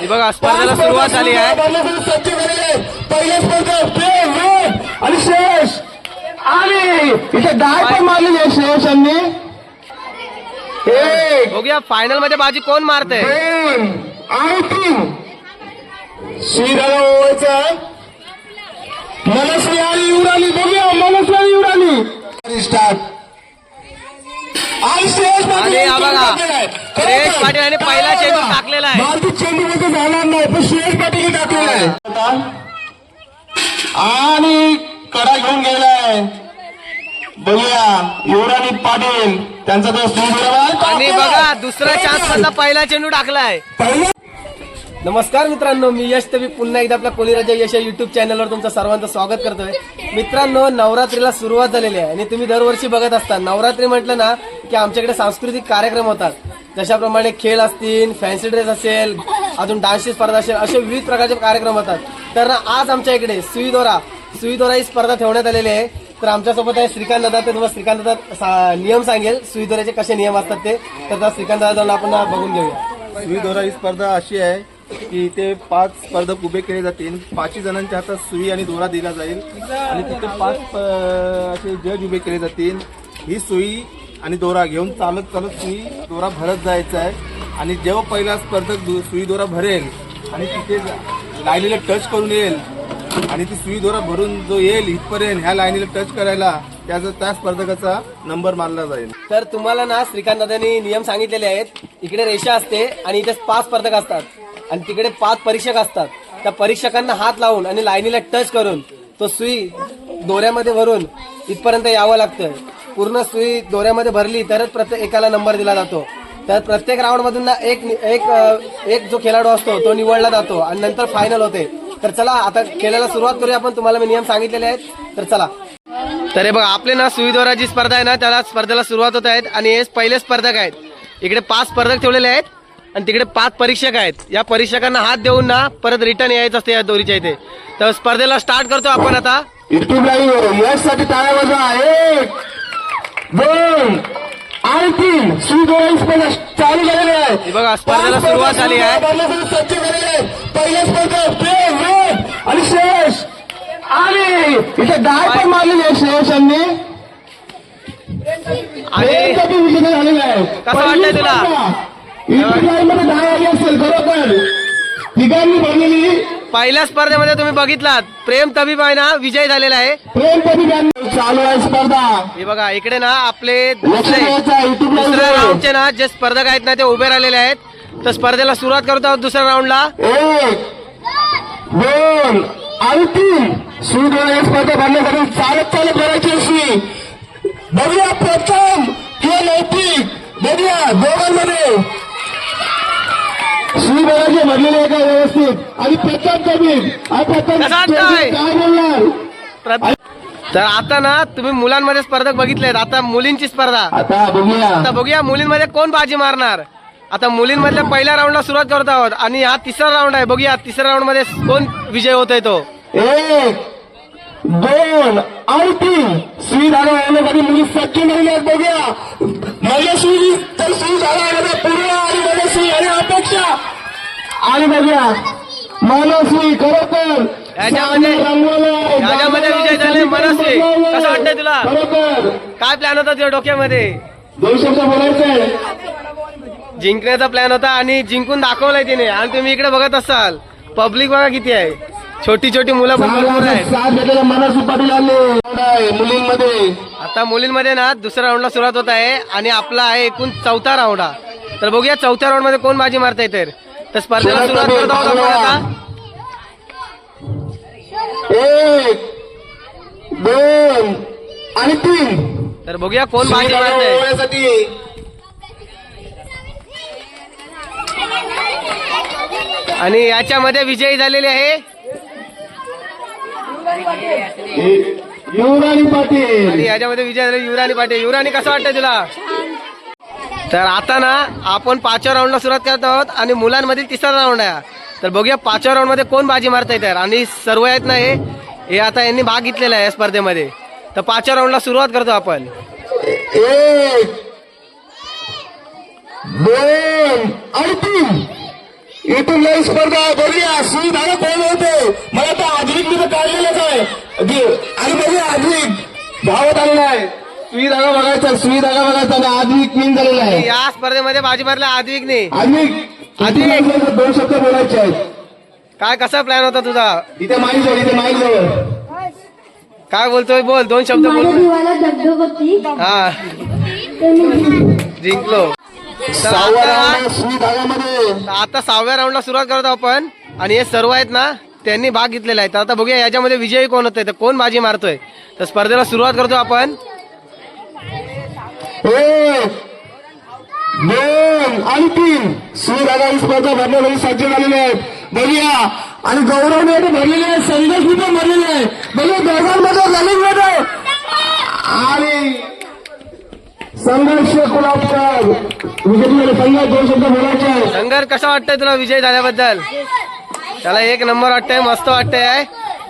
हे बघा, स्पर्धेला सुरुवात झाली आहे. पहिल्या स्पर्धा आणि शेष आणि इथे डाय पण मारलेली आहे शेष यांनी. बघूया फायनलमध्ये बाजी कोण मारते? आणि तीन ओवायचा मनस्वी आणि युवराली बघूया मनस्वी आणि युवराली स्टार्ट आणि श्रेयस पाटील यांनी बघा, पाटील पहिला चेंडू टाकलेला आहे. चेंडू मध्ये जाणार नाही पण श्रेयस पाटील टाकलेला आहे. आणि कडा घेऊन गेलाय. बघूया युवराणी पाटील त्यांचा तो स्नेह आणि बघा दुसरा चान्स मधला पहिला चेंडू टाकलाय. पहिला नमस्कार मित्रांनो मी यश तवी. पुन्हा एकदा आपल्या कोलीराजा यश या युट्यूब चॅनलवर तुमचं सर्वांचं स्वागत करतोय. मित्रांनो नवरात्रीला सुरुवात झालेली आहे आणि तुम्ही दरवर्षी बघत असता. नवरात्री म्हटलं ना की आमच्याकडे सांस्कृतिक कार्यक्रम होतात. जशाप्रमाणे खेळ असतील फॅन्सी ड्रेस असेल अजून डान्सची स्पर्धा असेल असे विविध प्रकारचे कार्यक्रम होतात. तर ना आज आमच्या इकडे सुईदोरा सुईदोरा ही स्पर्धा ठेवण्यात आलेली आहे. तर आमच्यासोबत आहे श्रीकांत दादा ते तुम्हाला श्रीकांत दादा सा- नियम सांगेल. सुईदोऱ्याचे कसे नियम असतात ते. तर श्रीकांत दादा जाऊन आपण बघून घेऊया. सुईदोरा ही स्पर्धा अशी आहे की इथे पाच स्पर्धक उभे केले जातील. पाचही जणांच्या हातात सुई आणि दोरा दिला जाईल. आणि तिथे पाच असे जज उभे केले जातील. ही सुई आणि दोरा घेऊन चालत चालत सुई दोरा भरत जायचा आहे. आणि जेव्हा पहिला स्पर्धक दु- सुई दोरा भरेल आणि तिथे लाईनीला टच करून येईल आणि ती सुई दोरा भरून जो येईल इथपर्यंत ह्या लाईनीला टच करायला त्याचा त्या स्पर्धकाचा नंबर मानला जाईल. तर तुम्हाला ना श्रीकांत दादांनी नियम सांगितलेले आहेत. इकडे रेषा असते आणि इथे पाच स्पर्धक असतात. आणि तिकडे पाच परीक्षक असतात. त्या परीक्षकांना हात लावून आणि लाईनीला टच करून तो सुई दोऱ्यामध्ये भरून इथपर्यंत यावं लागतं पूर्ण सुई दोऱ्यामध्ये भरली तरच प्रत्येक एकाला नंबर दिला जातो. तर प्रत्येक राऊंड मधून ना एक एक एक जो खेळाडू असतो तो निवडला जातो आणि नंतर फायनल होते. तर चला आता खेळायला सुरुवात करूया आपण. तुम्हाला मी नियम सांगितलेले आहेत. तर चला. तर हे बघा आपले ना सुईद्वारा जी स्पर्धा आहे ना त्याला स्पर्धेला सुरुवात होत आहेत आणि हे पहिले स्पर्धक आहेत. इकडे पाच स्पर्धक ठेवलेले आहेत. आणि तिकडे पाच परीक्षक आहेत. या परीक्षकांना हात देऊन ना परत रिटर्न यायचं असते या दोरीच्या इथे. तर स्पर्धेला स्टार्ट करतो आपण आता. युट्यूब लाईव्ह यासाठी टाळ्या वाजवा. एक दोन आणि तीन. स्पर्धा चालू झालेली आहे. बघा, स्पर्धेला सुरुवात झाली आहे. पहिल्या आणि शेष आणि इथे डाय पण मारलेली आहे शेष यांनी. आणि कसं वाटतंय तुला? मध्ये डाय आली असेल बरोबर. तिघांनी भरलेली. पहिल्या स्पर्धेमध्ये तुम्ही बघितलात प्रेम तबीब आहे ना विजय झालेला आहे. प्रेम कधी चालू आहे स्पर्धा. हे बघा इकडे ना आपले दुसरे दुसऱ्या राऊंडचे ना जे स्पर्धक आहेत ना ते उभे राहिलेले आहेत. तर स्पर्धेला सुरुवात करतो आहोत दुसऱ्या राऊंडला. एक दोन आणि तीन. सूर्य या स्पर्धा भरण्यासाठी चालत चालत भरायची अशी. बघूया प्रथम किंवा नैतिक बघूया दोघांमध्ये. भरायचे भरलेले आहे का व्यवस्थित? आणि प्रथम कमी आणि प्रथम कसा वाटतोय? काय? बोलणार? तर आता ना तुम्ही मुलांमध्ये स्पर्धक बघितलेत. आता मुलींची स्पर्धा. आता बघूया. आता बघूया मुलींमध्ये कोण बाजी मारणार. आता मुलींमधल्या पहिल्या राऊंडला सुरुवात करत आहोत. आणि हा तिसरा राऊंड आहे. बघूया तिसऱ्या राऊंडमध्ये कोण विजय होतोय तो. एक दोन आणि तीन. सुई झाला मुली झालेली आहेत. बघूया. मजेश्री तर सुई झाला पूर्ण आणि बघूया मनस्वी खरोखर याच्यामध्ये- याच्यामध्ये विजय झाले मनस्वी. कसं वाटतंय तुला? बरोबर काय प्लॅन होता तुझ्या डोक्यामध्ये? दोन शब्द बोलायचंय. जिंकण्याचा प्लॅन होता आणि जिंकून दाखवलाय तिने. आणि तुम्ही इकडे बघत असाल पब्लिक बघा किती आहे. छोटी छोटी मुलं पण भरपूर आहेत. मुलींमध्ये. आता मुलींमध्ये ना दुसऱ्या राऊंडला सुरुवात होत आहे आणि आपला आहे एकूण चौथा राऊंड हा. तर बघूया चौथ्या राऊंडमध्ये कोण बाजी मारता येते तर स्पर्धेला सुरुवात करत आहोत आपण आता. एक दोन आणि तीन. तर बघूया कोण बाजी मारतंय. आणि याच्यामध्ये विजयी झालेले आहे. युवराणी पाटील. आणि याच्यामध्ये विजय झाले युवराणी पाटील. युवराणी कसं वाटतंय तुला? तर आता ना आपण पाचव्या राऊंडला सुरुवात करत आहोत आणि मुलांमधील तिसरा राऊंड आहे. तर बघूया पाचव्या राऊंडमध्ये कोण बाजी मारता येते आणि सर्व आहेत ना हे हे आता यांनी भाग घेतलेला आहे या स्पर्धेमध्ये. तर पाचव्या राऊंडला सुरुवात करतो आपण. दोन आणि तीन इथून लई स्पर्धा बघूया सुई धागा कोण होते? मला तर आधुनिक मी तर काढलेलंच आहे. आणि बघूया आधुनिक धावत आलेला आहे. सुई धागा बघायचा सुई धागा बघायचा आणि आधुनिक क्वीन झालेला आहे. या स्पर्धेमध्ये बाजी आद्विकने आधुनिक आधुनिक. आधुनिक दोन शब्द बोलायचे आहेत. काय कसा प्लॅन होता तुझा? इथे माईक जवळ इथे माईक जवळ. काय बोलतोय बोल दोन शब्द बोल. होती. हा. जिंकलो. तर सहावा आता सुई धागामध्ये आता सहाव्या राऊंडला सुरुवात करतो आपण. आणि हे सर्व आहेत ना त्यांनी भाग घेतलेला आहे. तर आता बघूया याच्यामध्ये विजयी कोण होतोय तर कोण बाजी मारतोय. तर स्पर्धेला सुरुवात करतो आपण. एक दोन आणि तीन. सूर धागा स्पर्धा भरण्यासाठी सज्ज झालेले आहेत. बघूया. आणि गौरवने भरलेले आहे संघर्ष पण भरलेले आहे बघूया दोघांमध्ये रनिंगमध्ये आणि संघर्ष कुलाबकर विजय संघर्ष दोन शब्द बोलायचे आहे. संघर्ष कसा वाटतंय तुला विजय झाल्याबद्दल? त्याला एक नंबर वाटतंय मस्त वाटतंय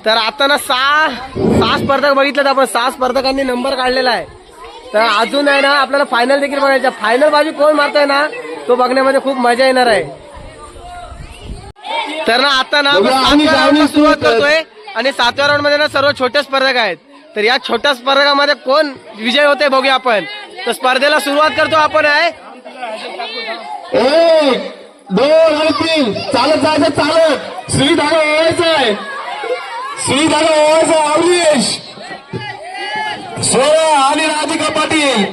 तर आता ना सहा सहा स्पर्धक बघितलं आपण. सहा स्पर्धकांनी नंबर काढलेला आहे. तर अजून आहे ना आपल्याला फायनल देखील बघायचं फायनल बाजू कोण मारतोय ना तो बघण्यामध्ये खूप मजा येणार आहे. तर ना आता ना सुरुवात सुरू करतोय. आणि सातव्या राऊंडमध्ये ना सर्व छोटे स्पर्धक आहेत. तर या छोट्या स्पर्धकामध्ये कोण विजय होते बघूया आपण. तर स्पर्धेला सुरुवात करतो आपण आहे. एक दोन आणि तीन. चालत जायचं चालत. सुई धागा ओवायचा आहे सुई धागा ओवायचा आहे, अवनीश सोळा आणि राधिका पाटील.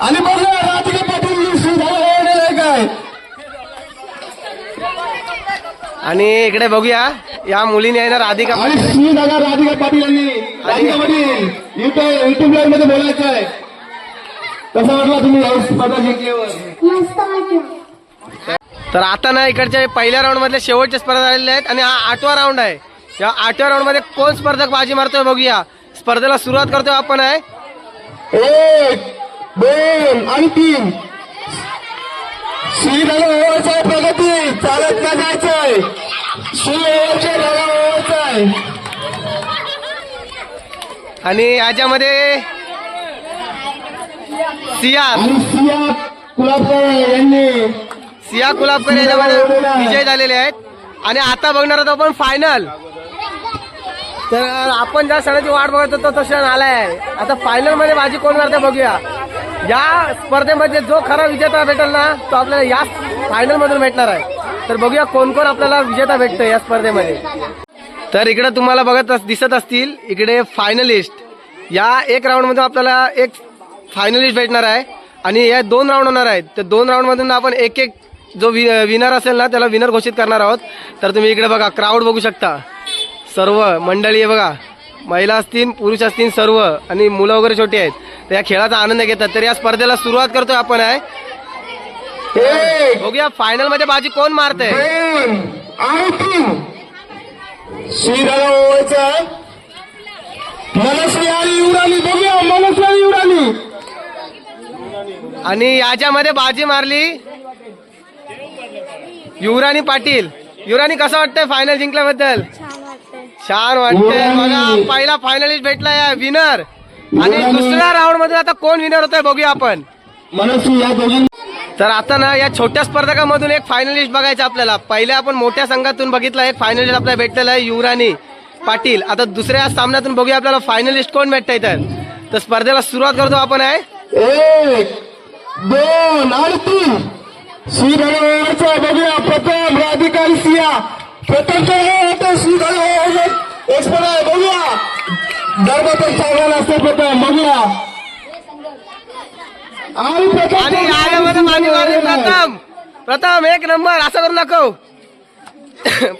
आणि बघा राधिका पाटील काय? आणि इकडे बघूया या मुलीने आहे ना राधिका आणि सुई धागा राधिका पाटील यांनी राधिका पाटील. युट्यूब युट्यूब लाईव्हमध्ये बोलायचं आहे. कसं वाटलं तुम्ही या स्पर्धा जिंकल्यावर मस्त वाटलं. तर आता ना इकडच्या पहिल्या राऊंड मधले शेवटचे स्पर्धा झालेले आहेत आणि हा आठवा राऊंड आहे. या आठव्या राऊंडमध्ये कोण स्पर्धक बाजी मारतोय बघूया. स्पर्धेला सुरुवात करतोय आपण आहे. एक दोन आणि तीन. ओवायचा आहे प्रगती. चालत नाही जायचंय? ओवायचा आहे. आणि याच्यामध्ये सिया. सिया कुलाबकर यांनी सिया कुलाबकर याच्यामध्ये विजय झालेले आहेत. आणि आता बघणार आहोत आपण फायनल तर आपण ज्या सणाची वाट बघत होतो तो क्षण आलाय आहे आता फायनलमध्ये बाजी कोण करते बघूया. या स्पर्धेमध्ये जो खरा विजेता भेटेल ना तो आपल्याला या फायनल मधून भेटणार आहे. तर बघूया कोण कोण आपल्याला विजेता भेटतोय या स्पर्धेमध्ये. तर इकडे तुम्हाला बघत दिसत असतील इकडे फायनलिस्ट या एक राऊंड आपल्याला एक फायनलिस्ट भेटणार आहे. आणि या दोन राऊंड होणार आहेत. तर दोन राऊंड मधून आपण एक एक जो विनर असेल ना त्याला विनर घोषित करणार आहोत. तर तुम्ही इकडे बघा क्राऊड बघू शकता. सर्व मंडळी आहे बघा. महिला असतील पुरुष असतील सर्व. आणि मुलं वगैरे छोटी आहेत. तर या खेळाचा आनंद घेतात. तर या स्पर्धेला सुरुवात करतोय आपण आहे. बघूया फायनलमध्ये बाजी कोण मारते आहे आणि याच्यामध्ये बाजी मारली. युवराणी पाटील. युवराणी कसं वाटतंय फायनल जिंकल्याबद्दल? छान वाटतंय. बघा पहिला फायनलिस्ट भेटला विनर आणि दुसऱ्या राऊंडमध्ये आता कोण विनर होतोय बघूया आपण. या तर आता ना या छोट्या स्पर्धकामधून एक फायनलिस्ट बघायचं आपल्याला. पहिले आपण मोठ्या संघातून बघितला एक फायनलिस्ट आपल्याला भेटलेला आहे युवराणी पाटील. आता दुसऱ्या सामन्यातून बघूया आपल्याला फायनलिस्ट कोण भेटतंय तर. स्पर्धेला सुरुवात करतो आपण आहे. एक दोन आणि तीन बघूया प्रथम राधिका आणि प्रथम बघूया चांगला बघूया आणि प्रथम प्रथम. प्रथम एक नंबर असं करू नको.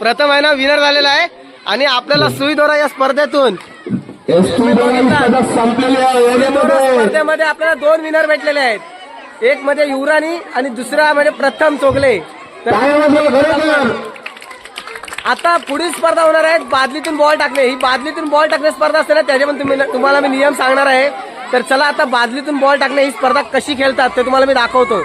प्रथम आहे ना विनर झालेला आहे. आणि आपल्याला सुई दोरा या स्पर्धेतून. स्पर्धेमध्ये आपल्याला दोन विनर भेटलेले आहेत. एक मध्ये युवराणी आणि दुसरा मध्ये प्रथम चोगले. आता पुढील स्पर्धा होणार आहे. बादलीतून बॉल टाकणे. ही बादलीतून बॉल टाकणे स्पर्धा असते ना त्याच्यामध्ये तुम्ही तुम्हाला मी नियम सांगणार आहे. तर चला आता बादलीतून बॉल टाकणे ही स्पर्धा कशी खेळतात ते तुम्हाला मी दाखवतो.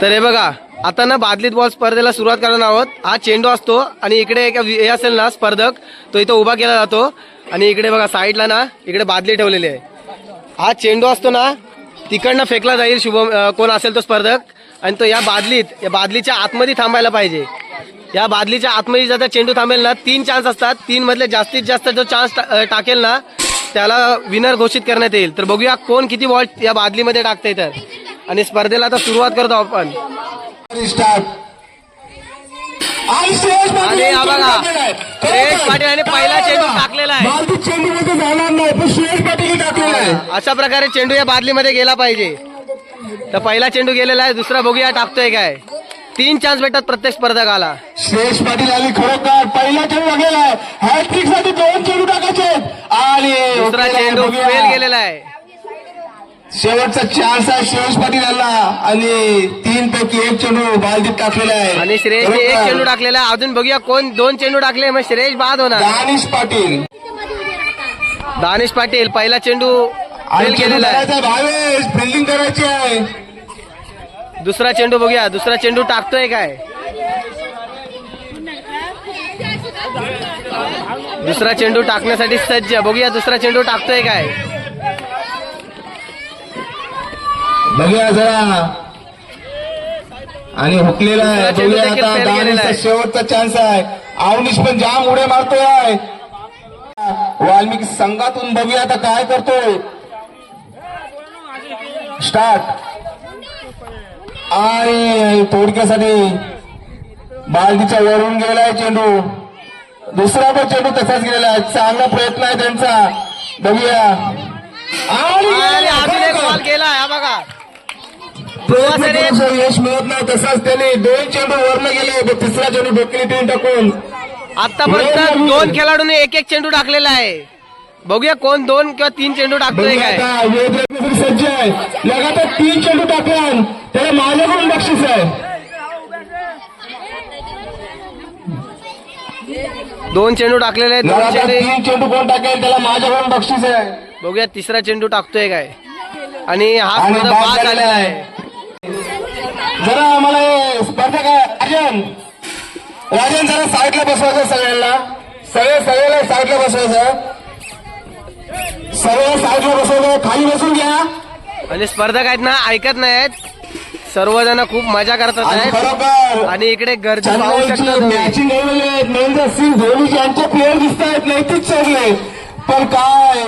तर हे बघा आता ना बादलीत बॉल स्पर्धेला सुरुवात करणार आहोत. हा चेंडू असतो आणि इकडे एक हे असेल ना स्पर्धक तो इथं उभा केला जातो. आणि इकडे बघा साईडला ना इकडे बादली ठेवलेली आहे. हा चेंडू असतो ना तिकडनं फेकला जाईल शुभम कोण असेल तो स्पर्धक. आणि तो या बादलीत या बादलीच्या आतमध्ये थांबायला पाहिजे. या बादलीच्या आतमध्ये जर चेंडू थांबेल ना तीन चान्स असतात. तीन मधले जास्तीत जास्त जो चान्स टाकेल ना त्याला विनर घोषित करण्यात येईल. तर बघूया कोण किती बॉल या बादलीमध्ये टाकते तर. आणि स्पर्धेला आता सुरुवात करतो आपण. आणि पाटील हा बघा पाटील आणि पहिला चेंडू टाकलेला आहे चेंडू मध्ये जाणार नाही पण पाटील टाकलेला आहे. अशा प्रकारे चेंडू या बादलीमध्ये गेला पाहिजे. तर पहिला चेंडू गेलेला आहे दुसरा बघूया टाकतोय काय. तीन चान्स भेटतात प्रत्येक स्पर्धकाला. श्रेयस पाटील आणि खरोखर पहिला चेंडू लागलेला आहे. हॅट्रिकसाठी दोन चेंडू टाकायचे. आणि दुसरा चेंडू. फेल गेलेला आहे. शेवटचा चान्स आहे श्रेयस पाटील यांना. आणि तीन पैकी एक चेंडू बालदीत टाकलेला आहे. आणि श्रेयसने एक चेंडू टाकलेला आहे. अजून बघूया कोण दोन चेंडू टाकले. मग श्रेयस बाद होणार. दानिश पाटील. दानिश पाटील पहिला चेंडू फेल गेलेला आहे. भावेश. फिल्डिंग करायची आहे. दुसरा चेंडू बघूया. दुसरा चेंडू टाकतोय काय? दुसरा चेंडू टाकण्यासाठी सज्ज. बघूया दुसरा चेंडू टाकतोय काय? बघूया जरा. आणि हुकलेला आहे. बघूया आता. शेवटचा चान्स आहे. अवनीश पण जाम उड्या मारतोय. आहे. वाल्मिकी संघातून बघूया आता काय करतोय. स्टार्ट आणि थोडक्यासाठी बालदीच्या वरून गेलाय चेंडू. दुसरा पण चेंडू तसाच गेलेला आहे. चांगला प्रयत्न आहे त्यांचा. बघूया. हा यश मिळत नाही तसाच त्याने. दोन चेंडू वरनं गेले तिसरा चेंडू डोक्याने ठेवून टाकून. आतापर्यंत दोन खेळाडूंनी एक एक चेंडू टाकलेला आहे. बघूया कोण दोन किंवा तीन चेंडू टाकतोय काय. सज्ज आहे. लगातार तीन चेंडू टाकला त्याला माझ्याकडून बक्षीस आहे. दोन चेंडू टाकलेले आहेत चेंडू कोण टाकेल त्याला माझ्याकडून बक्षीस आहे. बघूया तिसरा चेंडू टाकतोय काय. आणि हा स्पर्धा पास झालेला आहे. जरा आम्हाला राजन राजन जरा साईडला बसवायचं सगळ्यांना. सगळे सगळ्याला साईडला बसवायचं सगळे साईडला बसवायचं खाली बसून घ्या. आणि स्पर्धक आहेत ना ऐकत नाहीत सर्वजण खूप मजा करतात आहेत आणि इकडे गर्दी पाहू शकता तुम्ही. मॅचिंग ठेवलेले आहेत महेंद्र सिंग धोनीचे यांचे प्लेअर दिसत आहेत नैतिक चढले. पण काय?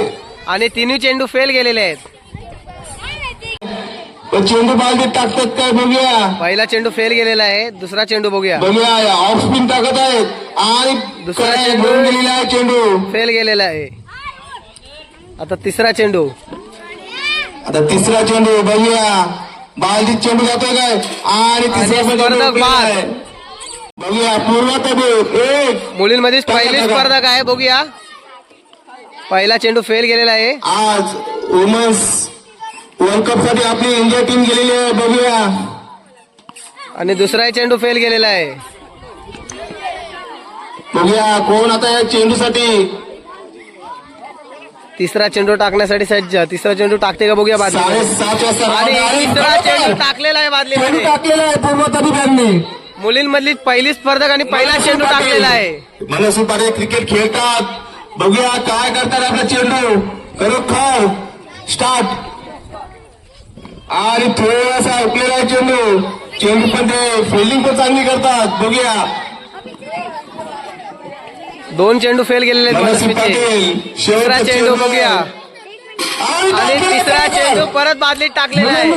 आणि तिन्ही चेंडू फेल गेलेले आहेत. चेंडू बालदीत टाकतात काय बघूया. पहिला चेंडू फेल गेलेला आहे दुसरा चेंडू बघूया. बघूया ऑफ स्पिन टाकत आहेत. आणि दुसरा चेंडू. गेलेला आहे चेंडू. फेल गेलेला आहे. आता तिसरा चेंडू. आता तिसरा चेंडू बघूया. बालदीत चेंडू जातोय काय? आणि. बघूया पूर्व तबू एक. मुलींमध्येच पहिली स्पर्धक आहे? बघूया. पहिला चेंडू फेल गेलेला आहे. आज वुमन्स वर्ल्ड कपसाठी आपली इंडिया टीम गेलेली आहे बघूया. आणि दुसरा चेंडू फेल गेलेला आहे. बघूया कोण आता या चेंडूसाठी तिसरा चेंडू टाकण्यासाठी सज्ज. तिसरा चेंडू टाकते का बघूया वाजता आणि तिसरा चेंडू टाकलेला आहे तबुकांनी मुलींमधली पहिली स्पर्धक आणि पहिला चेंडू टाकलेला आहे. मनसू पाटील क्रिकेट खेळतात. बघूया काय करतात आपला चेंडू. खरोखर स्टार्ट. आणि थोडासा उकलेला आहे चेंडू. चेंडू पण ते फिल्डिंग पण चांगली करतात. बघूया. दोन चेंडू फेल गेलेले आहेत तिसरा शेवटचा चेंडू बघूया. आणि तिसरा. चेंडू परत बादलीत टाकलेला आहे.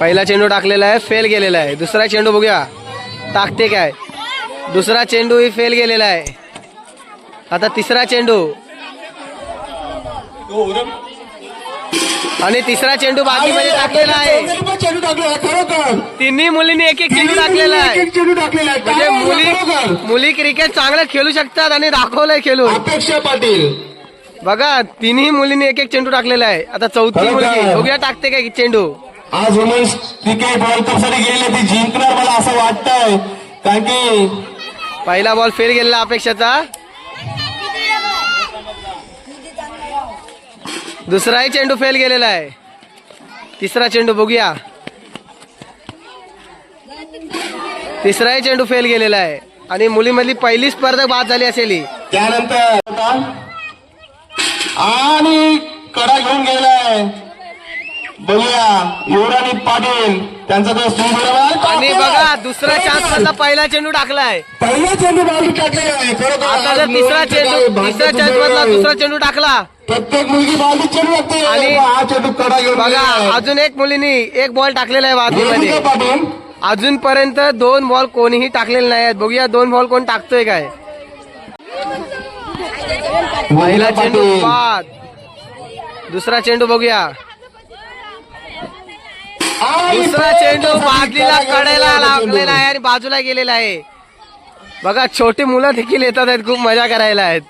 पहिला चेंडू टाकलेला आहे फेल गेलेला आहे. दुसरा चेंडू बघूया. टाकते काय? दुसरा चेंडू ही फेल गेलेला आहे. आता तिसरा चेंडू. आणि तिसरा चेंडू बादलीमध्ये टाकलेला आहे. चेंडू टाकलेला आहे, खरोखर. तिन्ही मुलींनी एक एक चेंडू टाकलेला आहे. चेंडू टाकलेला आहे. म्हणजे मुली? मुली क्रिकेट चांगलं खेळू शकतात आणि दाखवलंय खेळून. अपेक्षा पाटील. बघा तिन्ही मुलींनी एक एक चेंडू टाकलेला आहे. आता चौथी मुलगी? बघूया टाकते काय चेंडू. आज वुमन्स क्रिकेट वर्ल्ड कपसाठी गेले ती जिंकणार मला असं वाटतंय. कारण की पहिला बॉल फेल गेलेला अपेक्षाचा. दुसराही चेंडू फेल गेलेला आहे. तिसरा चेंडू बघूया. तिसराही चेंडू फेल गेलेला आहे. आणि मुलीमधली पहिली स्पर्धक बाद झाली असेल ही. त्यानंतर आणि कडा घेऊन गेलाय. बघूया युवराणी पाटील त्यांचा तो सुंदर आणि बघा दुसरा चान्स मधला पहिला चेंडू टाकलाय. पहिला चेंडू बाजू टाकलेला आहे खरोखर आता जर आज तिसरा चेंडू तिसरा भारतातून चान्स मधला. दुसरा चेंडू टाकला प्रत्येक मुलगी बाजू चेंडू लागते आणि हा चेंडू कडा घेऊन बघा. अजून एक मुलीनी एक बॉल टाकलेला आहे पाटील अजूनपर्यंत दोन बॉल कोणीही टाकलेले नाही आहेत. बघूया दोन बॉल कोण टाकतोय काय? योगिता चेंडू पाटील. बाद. दुसरा चेंडू बघूया. आणि दुसरा चेंडू बादलीला घेऊन कडेला गेलेला लागलेला. आहे आणि बाजूला गेलेला आहे. बघा छोटी मुलं देखील येतात आहेत खूप मजा करायला आहेत.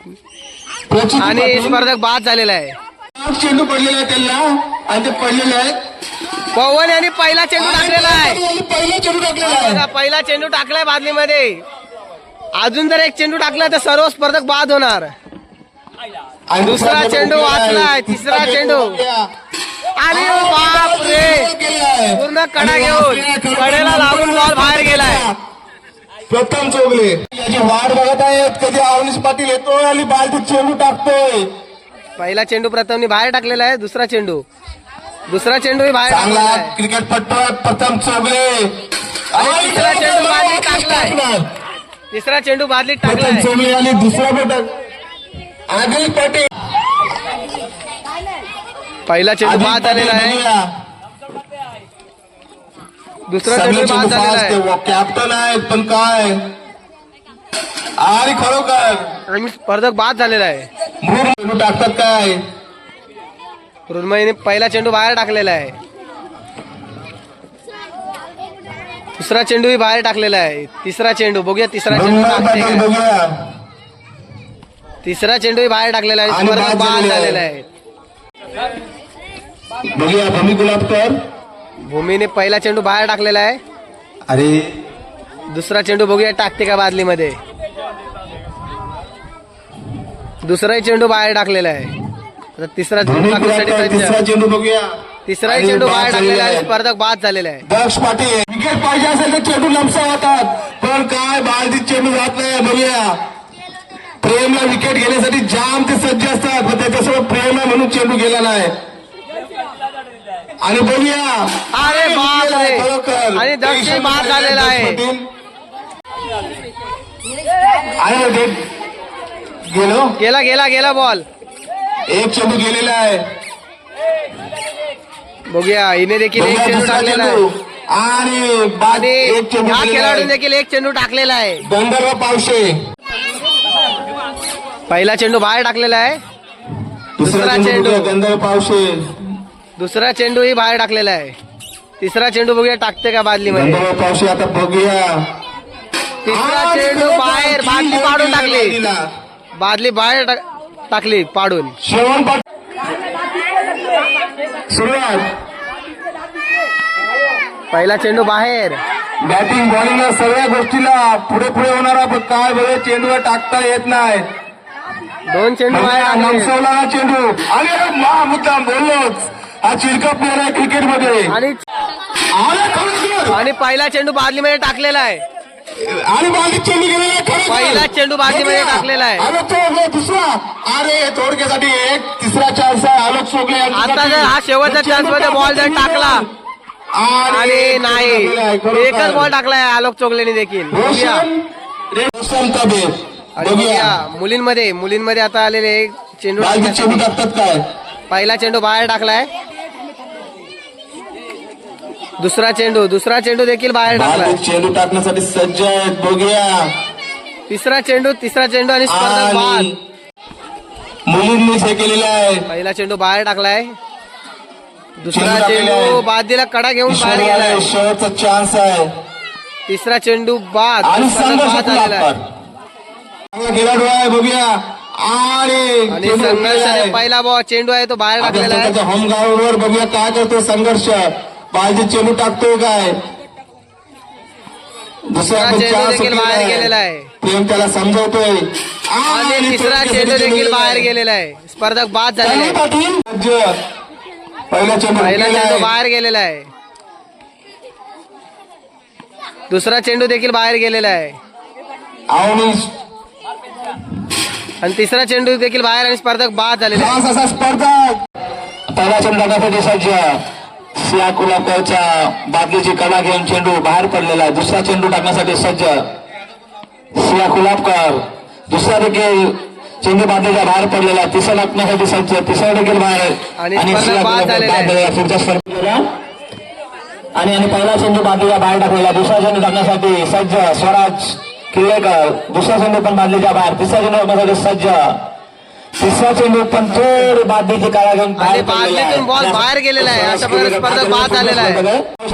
आणि. स्पर्धक बाद झालेला आहे. चेंडू पडलेले आहेत त्यांना. आणि ते पडलेले आहेत. पवन यांनी पहिला चेंडू टाकलेला आहे. पहिला चेंडू टाकलेला आहे. पहिला चेंडू टाकलाय बादलीमध्ये. अजून जर एक चेंडू टाकला तर सर्व स्पर्धक बाद होणार. दुसरा चेंडू आहे. वाचलाय, तिसरा चेंडू. आणि बाप रे आहे. पूर्ण कडा घेऊन कडेला लागून बॉल बाहेर गेलाय. प्रथम चोगले. याची वाट बघत आहेत. कधी अवनीश पाटील येतोय आणि बालटीत चेंडू टाकतोय. पहिला चेंडू प्रथमने बाहेर टाकलेला आहे दुसरा चेंडू. दुसरा चेंडू बाहेर चांगला क्रिकेटपट्टू प्रथम चोगले. आणि तिसरा चेंडू बादलीत टाकलाय. तिसरा चेंडू बादलीत प्रथम टाकलाय. चोगले आणि दुसरा पटक आदिल पटेल. पहिला चेंडू आदिल बाद पटेल झालेला आहे. दुसरा आहे. आहे. कॅप्टन आहेत पण काय? आणि खरोखर आणि स्पर्धक बाद झालेला आहे. टाकतात काय? मृण्मयीने पहिला चेंडू बाहेर टाकलेला आहे. दुसरा चेंडूही बाहेर टाकलेला आहे. तिसरा चेंडू बघूया तिसरा चेंडू तिसरा चेंडूही बाहेर टाकलेला आहे स्पर्धक बाद झालेला आहे. आहे. बघूया भूमी गुलाबकर. भूमीने पहिला चेंडू बाहेर टाकलेला आहे. अरे. दुसरा चेंडू बघूया टाकते का बादलीमध्ये. दुसराही चेंडू बाहेर टाकलेला आहे. आता तिसरा चेंडू टाकण्यासाठी सज्ज चेंडू बघूया. तिसराही चेंडू बाहेर टाकलेला आहे. स्पर्धक बाद झालेला आहे. दक्ष पाटील विकेट पाहिजे असेल तर चेंडू लमसा होतात. पण काय बालदीत चेंडू जात नाही बघूया. प्रेमला विकेट घेण्यासाठी जाम ते सज्ज असतात पण त्याच्यासोबत प्रेम आहे म्हणून चेंडू गेला नाही. आणि बघूया. अरे बाप गेला आहे रे. खरोखर. आणि दक्षिण बाद झालेला आहे. गेलो? गेला गेला गेला बॉल एक चेंडू गेलेला आहे. बघूया हिने देखील एक चेंडू टाकलेला. आहे. आणि बाद एक चेंडू आहे. देखील एक चेंडू टाकलेला आहे. गंधर्व पावशे. पहिला चेंडू बाहेर टाकलेला आहे. दुसरा चेंडू गंधर्व पावशे. दुसरा चेंडूही बाहेर टाकलेला आहे. तिसरा चेंडू बघूया टाकते का बादलीमध्ये गंधर्व पावशे आता बघूया. तिसरा चेंडू बाहेर बादली पाडून टाकली. बादली बाहेर टाक- टाकली पाडून. श्रवण पाट सुरुवात. पहिला चेंडू बाहेर. बॅटिंग बॉलिंग सगळ्या गोष्टीला पुढे पुढे होणारा पण काय बघा चेंडूवर टाकता येत नाही. दोन चेंडू बाहेर टाकले नमसवला चेंडू. मा मुद्दाम बोललोच चिरका प्लेअर आहे आणि आला खरोखर. आणि पहिला चेंडू बादलीमध्ये टाकलेला आहे. आणि बालिक चेंडू गेलेला आहे. पहिला चेंडू बादलीमध्ये टाकलेला आहे. आलोक चोगले दुसरा. अरे थोडक्यासाठी एक तिसरा चान्स आहे. आलोक चोगले. आता जर हा शेवटचा चान्समध्ये बॉल जर टाकला. आणि नाही. एकच बॉल टाकलाय आलोक चोगलेने देखील. मुलींमध्ये मुलींमध्ये आता आलेले चेंडू चेंडू. टाकतात काय? पहिला चेंडू बाहेर टाकलाय. दुसरा चेंडू दुसरा चेंडू देखील बाहेर टाकलाय. चेंडू टाकण्यासाठी सज्ज आहेत बघूया. तिसरा चेंडू तिसरा चेंडू आणि स्पर्धक बाद. हे केलेलं आहे. पहिला चेंडू बाहेर टाकलाय. दुसरा चेंडू आहे. बादलीला कडा घेऊन बाहेर गेलाय. शेवटचा चान्स आहे. तिसरा चेंडू बाद. आणि संघर्ष बाद खेळाडू आहे बघूया. आणि आहे. पहिला बॉल चेंडू आहे तो बाहेर टाकलेला आहे. होम ग्राउंडवर बघूया काय करतो संघर्ष. बालदीत चेंडू टाकतोय काय? दुसरा चेंडू देखील बाहेर. गेलेला आहे. प्रेम त्याला समजवतोय आणि तिसरा चेंडू देखील बाहेर. गेलेला आहे. स्पर्धक बाद झालेले आहे सज्ज. पहिला चेंडू पहिला चेंडू. बाहेर गेलेला आहे. दुसरा चेंडू देखील बाहेर गेलेला आहे. आणि तिसरा चेंडू देखील बाहेर आणि स्पर्धक बाद झालेला. आहे खास असा स्पर्धा पहिला चेंडू टाकण्यासाठी सज्ज सिया कुलाकरच्या बादलीची कडा घेऊन चेंडू बाहेर पडलेला आहे. दुसरा चेंडू टाकण्यासाठी सज्ज. सिया कुलाबकर. दुसरा देखील चेंडू बादलीच्या बाहेर पडलेला आहे. तिसरा टाकण्यासाठी सज्ज. तिसरा देखील बाहेर. आणि आणि स्पर्धा सिया बाद कुलाबकर झालेला बाद आहे. झालेला आहे. पुढच्या स्पर्धेला आणि आणि पहिला चेंडू बादलीच्या बाहेर टाकलेला दुसरा चेंडू टाकण्यासाठी सज्ज. स्वराज. किल्लेकर दुसरा चेंडू पण बादलीच्या बाहेर तिसरा चेंडू टाकण्यासाठी सज्ज। तिसरा चेंडू पण थोडी बादलीची काळा घेऊन बाहेर आणि पडलेला आहे. बादलीतून बॉल बाहेर गेलेला आहे. अशा प्रकारे बाद झालेला आहे.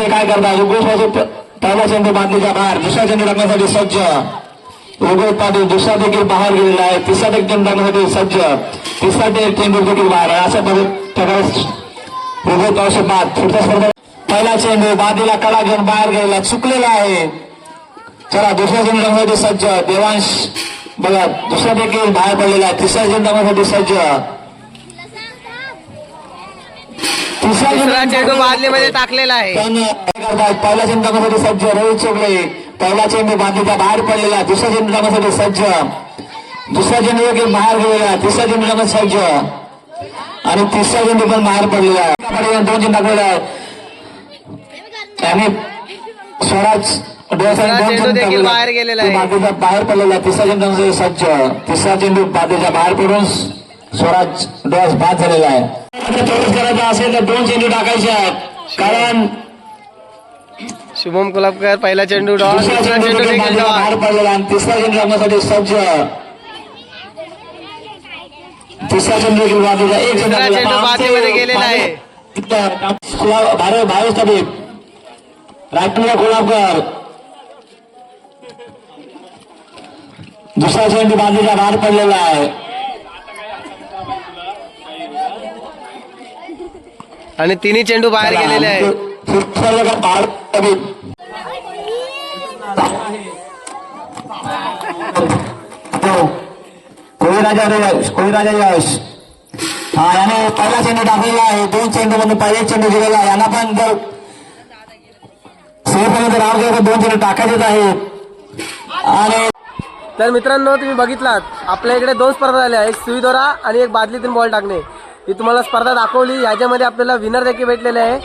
काय उग्र पहिला चेंडू बादलीच्या बाहेर। दुसरा चेंडू टाकण्यासाठी सज्ज। उघड पाटील दुसरा देखील बाहेर गेलेला आहे तिसरा देखील चेंडू टाकण्यासाठी सज्ज। तिसरा ते चेंडू देखील बाहेर आहे अशा प्रकारे उघड पावसे बाद स्पर्धा। पहिला चेंडू बादलीला कडा घेऊन बाहेर गेलेला चुकलेला आहे चला दुसऱ्या टाकण्यासाठी सज्ज. देवांश बघा दुसरा देखील बाहेर पडलेला तिसऱ्या टाकण्यासाठी सज्ज. दुसरा चेंडू बादलीमध्ये टाकलेला आहे. त्यांनी काय करतात पहिला चेंडू टाकण्यासाठी सज्ज. रोहित चोगले पहिला चेंडू बादलीच्या बाहेर पडलेला चेंडू टाकण्यासाठी सज्ज. दुसरा चेंडू देखील बाहेर गेलेला तिसरा चेंडू टाकण्यासाठी सज्ज. आणि तिसरा चेंडू पण बाहेर पडलेला आहे. दोन चेंडू टाकलेला आहे. आणि स्वराज चेंडू देखील बाहेर गेलेला आहे. बाहेर पडलेला. तिसरा चेंडू सज्ज तिसरा चेंडू बादलीच्या बाहेर पडून स्वराज डोळ्यास बाद झालेला आहे प्रवेश करायचा असेल तर दोन चेंडू टाकायचे आहेत कारण शुभम कुलाबकर पहिला चेंडू डॉन दुसरा चेंडू देखील बाहेर पडलेला आणि तिसरा चेंडू टाकण्यासाठी सज्ज तिसरा चेंडू देखील बाजूला एक चेंडू बादलीमध्ये गेलेला आहे. भारत भावेश राजकुमार कोल्हापूर. दुसरा चेंडू बाजूला बाहेर पडलेला आहे. आणि तिन्ही चेंडू बाहेर गेलेले आहे फुटबॉल भारत तबीब कोळी राजा यश. हा याने पहिला चेंडू टाकलेला आहे. दोन चेंडू मधून पहिला चेंडू दिलेला आहे यांना पण जर सेमीपर्यंत राव गेला तर दोन चेंडू टाकायचेच आहेत आणि तर मित्रांनो तुम्ही बघितलात आपल्या इकडे दोन स्पर्धा झाल्या. एक सुई दोरा आणि एक बादलीतून बॉल टाकणे. ही तुम्हाला स्पर्धा दाखवली. याच्यामध्ये आपल्याला विनर देखील भेटलेले आहे.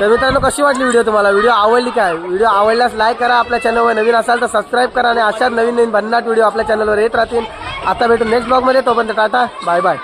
तर मित्रांनो कशी वाटली व्हिडिओ तुम्हाला? व्हिडिओ आवडली काय? व्हिडिओ आवडल्यास लाईक करा. आपल्या चॅनलवर नवीन असाल तर सबस्क्राईब करा आणि अशाच नवीन नवीन भन्नाट व्हिडिओ आपल्या चॅनलवर येत राहतील. आता भेटू नेक्स्ट ब्लॉगमध्ये तोपर्यंत टाटा. Bye bye